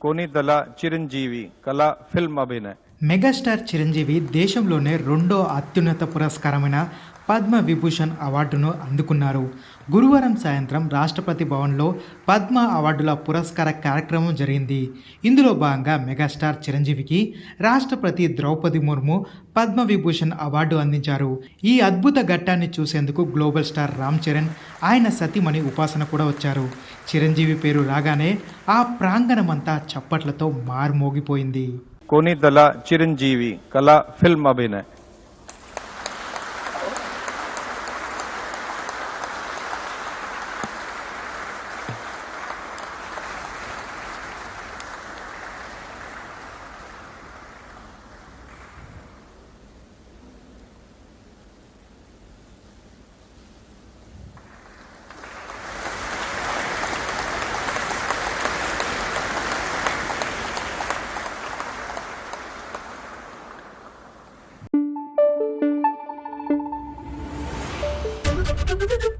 कोनीदला चिरंजीवी कला फ़िल्म अभिनय। మెగాస్టార్ చిరంజీవి దేశంలోనే రెండో అత్యున్నత పురస్కారమైన పద్మ విభూషణ్ అవార్డును అందుకున్నారు. గురువారం సాయంత్రం రాష్ట్రపతి భవన్లో పద్మ అవార్డుల పురస్కార కార్యక్రమం జరిగింది. ఇందులో భాగంగా మెగాస్టార్ చిరంజీవికి రాష్ట్రపతి ద్రౌపది ముర్ము పద్మ విభూషణ్ అవార్డు అందించారు. ఈ అద్భుత ఘట్టాన్ని చూసేందుకు గ్లోబల్ స్టార్ రామ్ చరణ్ ఆయన సతీమణి ఉపాసన కూడా వచ్చారు. చిరంజీవి పేరు రాగానే ఆ ప్రాంగణమంతా చప్పట్లతో మార్మోగిపోయింది. कोनीदला चिरंजीवी कला फिल्म अभिनय どっ!